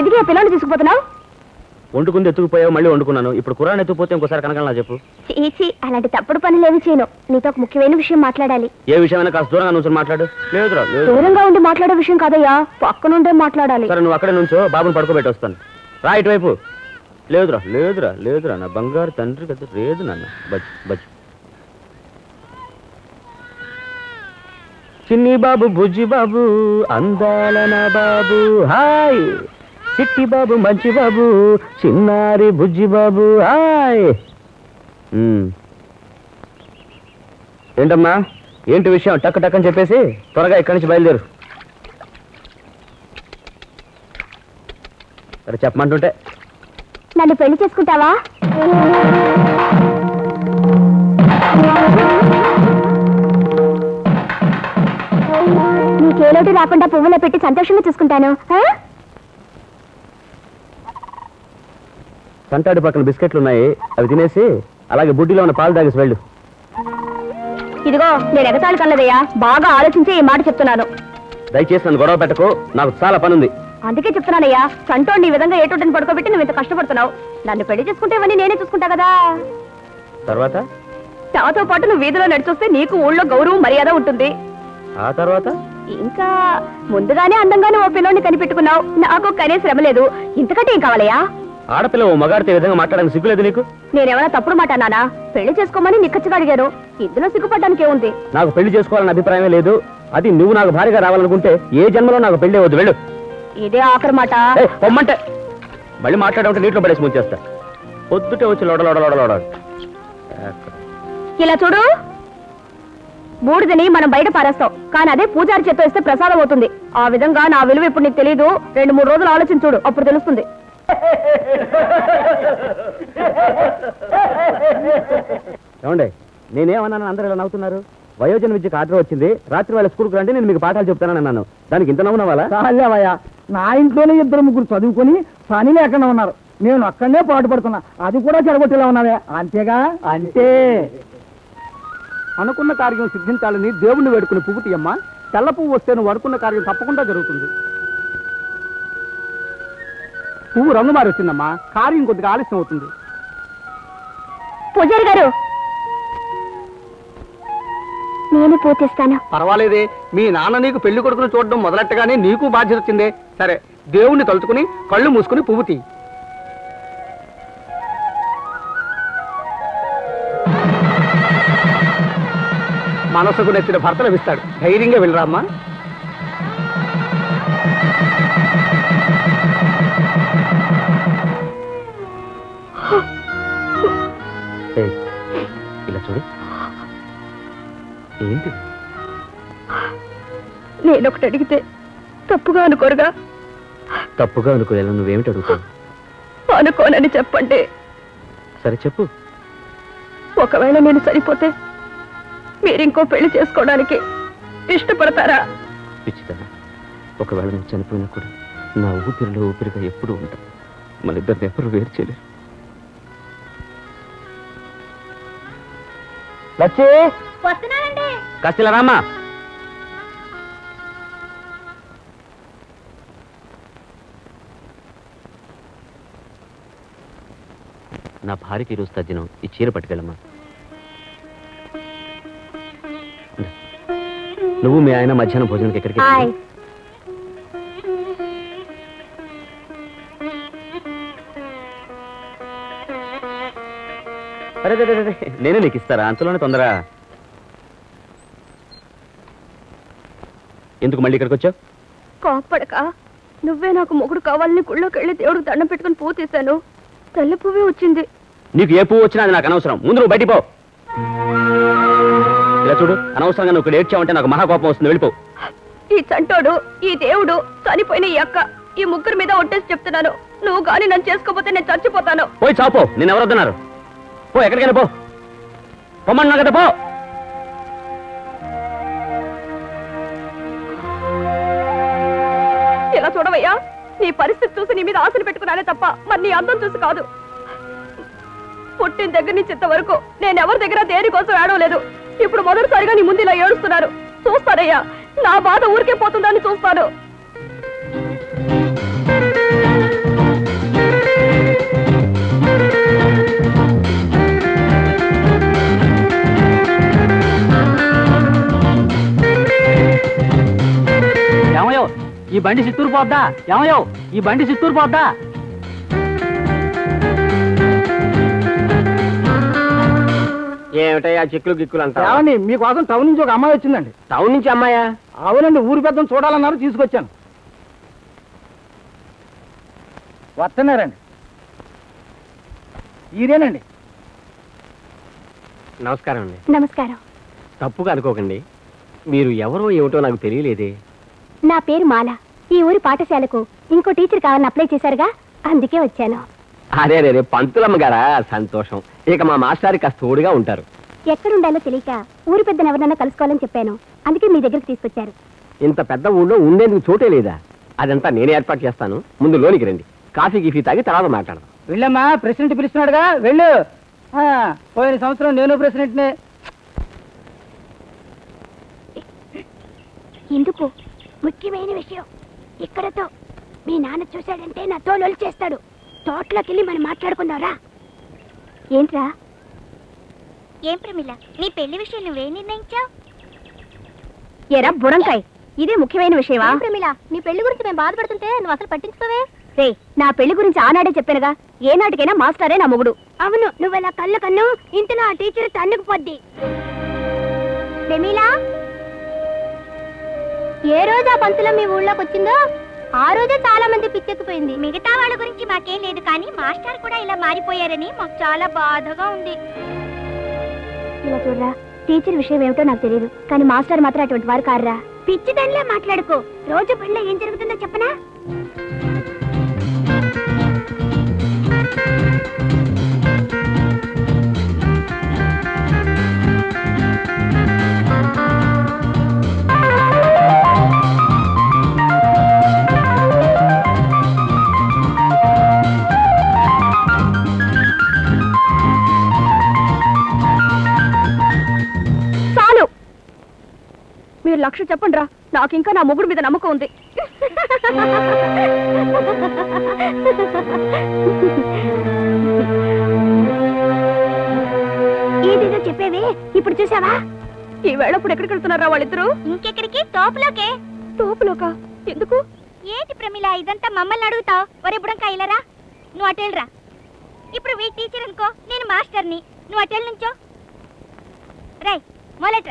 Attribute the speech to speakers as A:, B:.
A: ఎదిగే ఎందుకు పిల్లల్ని తీసుకుపోతున్నావు?
B: వండుకుంది ఎత్తుకుపోయావు మళ్ళీ వండుకున్నాను. ఇప్పుడు కురాన్ ఎత్తుకుపోతే ఇంకోసారి కనకాల చెప్పు.
A: చీచి అలాంటి తప్పుడు పనులేవి చేయను నీతో ఒక ముఖ్యమైన విషయం మాట్లాడాలి.
B: ఏ విషయమైనా కాస్త దూరంగా నుంచొని మాట్లాడు. లేదురా లేదు.
A: దూరంగా ఉండి మాట్లాడే విషయం కాదయ్యా. పక్కనుండే మాట్లాడాలి.
B: సరే నువ్వు అక్కడే నుంచో బాబుని పడుకోబెట్టి వస్తాను రా ఇటువైపు. లేదురా లేదురా లేదురా నా బంగారు తండ్రి కదా లేదు నాన్న. బజ్ బజ్ చిన్ని బాబు బుజ్జి బాబు అందాల నా బాబు. హాయ్! చిట్టి బాబు మంచి బాబు చిన్నారి బుజ్జి బాబు హాయ్ ఏంటమ్మా? ఏంటి విషయం? టక్ టక్ అని చెప్పేసి త్వరగా ఇక్కడి నుంచి బయలుదేరు. సరే చెప్పమంటుంటే.
A: నన్ను పెళ్ళి చేసుకుంటావా? నీకేలోటు రాకుండా పువ్వులో పెట్టి సంతోషంగా చూసుకుంటాను ఆ?
B: సంటాడి పక్కన బిస్కెట్లు ఉన్నాయి అవి తినేసి అలాగే బుడ్డిలో ఉన్న పాలు తాగేసి వెళ్ళు.
A: ఇదిగో నేను ఎగతాళి కలదయ్యా బాగా ఆలోచించి ఈ మాట చెప్తున్నాను.
B: దయచేసి నన్ను గొడవ పెట్టకు నాకు చాలా పని ఉంది
A: అందుకే చెప్తున్నానయ్యా సంటోండి ఈ విధంగా ఏటోటని పడుకోబెట్టి నువ్వు ఇంత కష్టపడుతున్నావు. నన్ను పెళ్ళి చేసుకుంటే ఇవన్నీ నేనే చూసుకుంటా కదా.
B: తర్వాత?
A: నాతో పాటు నువ్వు వీధిలో నడిచొస్తే నీకు ఊళ్ళో గౌరవం మర్యాద ఉంటుంది.
B: ఆ తర్వాత?
A: ఇంకా ముందుగానే అందంగానే ఓ పిల్లోని కనిపెట్టుకున్నావు. నాకు కనే శ్రమ లేదు. ఇంతకంటే ఏం కావాలయ్యా?
B: ఆడపిల్ల ఓ మగాడితో విధంగా మాట్లాడడానికి సిగ్గులేదు నీకు?
A: నేనేమైనా తప్పుడు మాట అన్నానా? పెళ్ళి చేసుకోమని నిక్కచ్చిగా అడిగాను. ఇందులో సిగ్గుపడ్డానికి ఏముంది?
B: నాకు పెళ్ళి చేసుకోవాలన్న అభిప్రాయమే లేదు. అది నువ్వు నాకు భారీగా రావాలనుకుంటే ఏ జన్మలో నాకు పెళ్ళి వద్దు వెళ్ళు.
A: ఇదే ఆఖరి మాట.
B: ఏయ్, పొమ్మంటే. మళ్ళీ మాట్లాడమంటే నీటిలో పడేసి ముంచేస్తా. పొద్దుటే వచ్చి లోడ లోడ లోడ లోడ.
A: ఇలా చూడు. బూడిదని మనం బయట పారేస్తాం. కానీ అదే పూజారి చేత్తో ఇస్తే ప్రసాదం అవుతుంది. ఆ విధంగా నా విలువ ఇప్పుడు నీకు తెలియదు రెండు మూడు రోజులు ఆలోచించి చూడు. అప్పుడు తెలుస్తుంది.
B: ఏమండి నేనేమన్నాను అందరూ ఇలా నవ్వుతున్నారు? వయోజన విద్యకు ఆర్డర్ వచ్చింది రాత్రి వాళ్ళ స్కూల్కి రండి నేను మీకు పాఠాలు చెప్తానని అన్నాను. దానికి ఇంత నవ్వునవాలా
C: చాలేవయ్యా నా ఇంట్లోనే ఇద్దరు ముగ్గురు చదువుకొని పని లేకుండా ఉన్నారు. నేను అక్కడనే పాటుపడుతున్నా. అది కూడా చెడగొట్టేలా ఉన్నావే. అంతేగా? అంతే. అనుకున్న కార్యం సిద్ధించాలని దేవుణ్ణి వేడుకుని పువ్వు తీయమ్మా. తెల్ల పువ్వు వస్తే నువ్వు అనుకున్న కార్యం తప్పకుండా జరుగుతుంది. పువ్వు రంగు మారి వచ్చిందమ్మా. కార్యం కొద్దిగా ఆలస్యం అవుతుంది.
A: పూజారి గారు. నేను పూజిస్తాను
C: పర్వాలేదే మీ నాన్న నీకు పెళ్ళి కొడుకును చూడడం మొదలెట్టగానే నీకు బాధ్యత వచ్చిందే. సరే దేవుణ్ణి తలుచుకుని కళ్ళు మూసుకుని పువ్వు తీ. మనసుకు నచ్చిన భర్త లభిస్తాడు ధైర్యంగా వెళ్ళరామ్మా.
B: ఏంటి?
A: నేను ఒకటి అడిగితే తప్పుగా అనుకోరుగా?
B: తప్పుగా అనుకోలేదు నువ్వేమిటి అడుగుతావు?
A: అనుకోనని చెప్పండి.
B: సరే చెప్పు.
A: ఒకవేళ నేను సరిపోతే మీరు ఇంకో పెళ్ళి చేసుకోవడానికి ఇష్టపడతారా?
B: పిచ్చితన. ఒకవేళ నేను చనిపోయినా కూడా నా ఊపిరిలో ఊపిరిగా ఎప్పుడూ ఉంటా మన ఇద్దరిని ఎప్పుడు వేరు చేయలేరు. లచ్చే!
A: వస్తున్నానండి.
B: కాస్త ఇలా రామ్మా. నా భార్యకి ఈరోజు తద్దినం. ఈ చీర పట్టుకెళ్ళమ్మా. నువ్వు మీ ఆయన మధ్యాహ్నం భోజనానికి ఎక్కడికి అరే నేనే నీకు ఇస్తారా? అంతలోనే తొందర ఎందుకు మళ్ళీ ఇక్కడికి వచ్చావు?
A: కోప్పడక నువ్వే నాకు మొగుడు కావాలని గుళ్ళోకి వెళ్ళి దేవుడికి దండం పెట్టుకుని పువ్వు తీశాను. తెల్ల పువ్వే వచ్చింది.
B: నీకు ఏ పువ్వు వచ్చినా అది నాకు అనవసరం. ముందు నువ్వు బయటికి పో. ఇలా చూడు అనవసరంగా నువ్వు ఇక్కడ ఏడ్చావంటే నాకు మహాకోపం వస్తుంది. వెళ్ళిపో.
A: ఈ చంటోడు ఈ దేవుడు చనిపోయిన ఈ అక్క ఈ ముగ్గురు మీద ఒట్టేసి చెప్తున్నాను. నువ్వు గాని నన్ను చేసుకోపోతే నేను చచ్చిపోతాను.
B: పోయి చాపో నేను ఎవరు వద్దన్నారు? పో ఎక్కడికైనా పో.
D: పొమ్మన్నా కదా పో.
A: ఇలా చూడవయ్యా. నీ పరిస్థితి చూసి నీ మీద ఆశలు పెట్టుకున్నానే తప్ప మరి నీ అందం చూసి కాదు. పుట్టిన దగ్గర నుంచి ఇంతవరకు నేను ఎవరి దగ్గర దేనికోసం ఏడవలేదు. ఇప్పుడు మొదటిసారిగా నీ ముందు ఇలా ఏడుస్తున్నారు. చూస్తానయ్యా. నా బాధ ఊరికే పోతుందని చూస్తాను.
D: బండి చిత్తూరు పోద్దా? ఏమయ్యో ఈ బండి చిత్తూరు పోద్దా? ఏమిటయ్యా చిక్కులు గిక్కులు అంతా
C: ఏమండి మీకోసం టౌన్ నుంచి ఒక అమ్మాయి వచ్చిందండి.
D: టౌన్ నుంచి అమ్మాయా?
C: అవునండి ఊరి పెద్దను చూడాలన్నారు తీసుకొచ్చాను. వస్తున్నారండి. ఈరేనండి.
D: నమస్కారం అండి.
A: నమస్కారం.
D: తప్పుగా అనుకోకండి. మీరు ఎవరో ఏమిటో నాకు తెలియలేదే.
A: నా పేరు మాల. ఈ ఊరి పాఠశాలకు ఇంకో టీచర్ కావాలని అప్లై చేశారుగా? అందుకే వచ్చాను.
D: అరే రే పంతులమ్మ గారా? సంతోషం. ఇక మా మాస్టారి కాస్త తోడుగా ఉంటారు.
A: ఎక్కడుండాలో తెలియక ఊరి పెద్దను ఎవరన్నా కలుసుకోవాలని చెప్పాను. అందుకే మీ దగ్గరికి తీసుకొచ్చారు.
D: ఇంత పెద్ద ఊళ్ళో ఉండేందుకు చోటే లేదా? అదంతా నేనే ఏర్పాటు చేస్తాను. ముందు లోనికి రండి. కాఫీ గిఫీ తాగి తర్వాత మాట్లాడదాం.
C: వెళ్ళమ్మా ప్రెసిడెంట్ పిలుస్తున్నాడుగా. వెళ్ళు. ఆ, పోయిన సంవత్సరం నేను ప్రెసిడెంట్నే.
A: ఎందుకు? ముఖ్యమైన విషయం. ఇక్కడతో. మీ నాన్న చూశాడంటే నా తోలు చేస్తాడు తోటలోకి వెళ్ళి మనం మాట్లాడుకుందాంరా. ఏంట్రా?
E: ఏం ప్రమిళ నీ పెళ్ళి విషయం నువ్వే నిర్ణయించావు?
A: ఎరా బుడంకాయ్ ఇదే ముఖ్యమైన విషయమా? ప్రమిళ నీ పెళ్ళి గురించి మేము బాధపడుతుంటే నువ్వు అసలు పట్టించుకోవే? రే నా పెళ్ళి గురించి ఆనాడే చెప్పానుగా. ఏ నాటికైనా మాస్టరే నా మొగుడు. అవును నువ్వు ఇలా కళ్ళు కన్ను ఇంతలో ఆ టీచర్ తన్నుకుపోద్ది ప్రమీలా? ఏ రోజు ఆ పంతులం మీ ఊళ్ళోకి వచ్చిందో ఆ రోజే చాలా మంది పిచ్చెక్కిపోయింది.
E: మిగతా వాళ్ళ గురించి మాకేం లేదు కానీ మాస్టర్ కూడా ఇలా మారిపోయారని మాకు చాలా బాధగా ఉంది.
A: ఇలా చూడరా టీచర్ విషయం ఏమిటో నాకు తెలియదు కానీ మాస్టర్ మాత్రం అటువంటి వారు కారురా పిచ్చిదానిలా మాట్లాడుకో. రోజు పనిలో ఏం జరుగుతుందో చెప్పనా? మీరు లక్ష చెప్పండి రా నాకు ఇంకా నా మొగుడు మీద నమ్మకం ఉంది. ఏదేదో చెప్పేవే? ఇప్పుడు చూసావా? ఈ వేళ ఇప్పుడు ఎక్కడికి వెళ్తున్నారా వాళ్ళిద్దరు?
E: ఇంకెక్కడికి? తోపులోకే.
A: తోపులోక? ఎందుకు?
E: ఏంటి ప్రమిళ ఇదంతా మమ్మల్ని అడుగుతావు? ఒరే బుడంకా ఇలారా నువ్వు అటెళ్ళరా ఇప్పుడు వీ టీచర్ అనుకో నేను మాస్టర్ని. నువ్వు అటెల్ నుంచో. రై మొదలెట్రా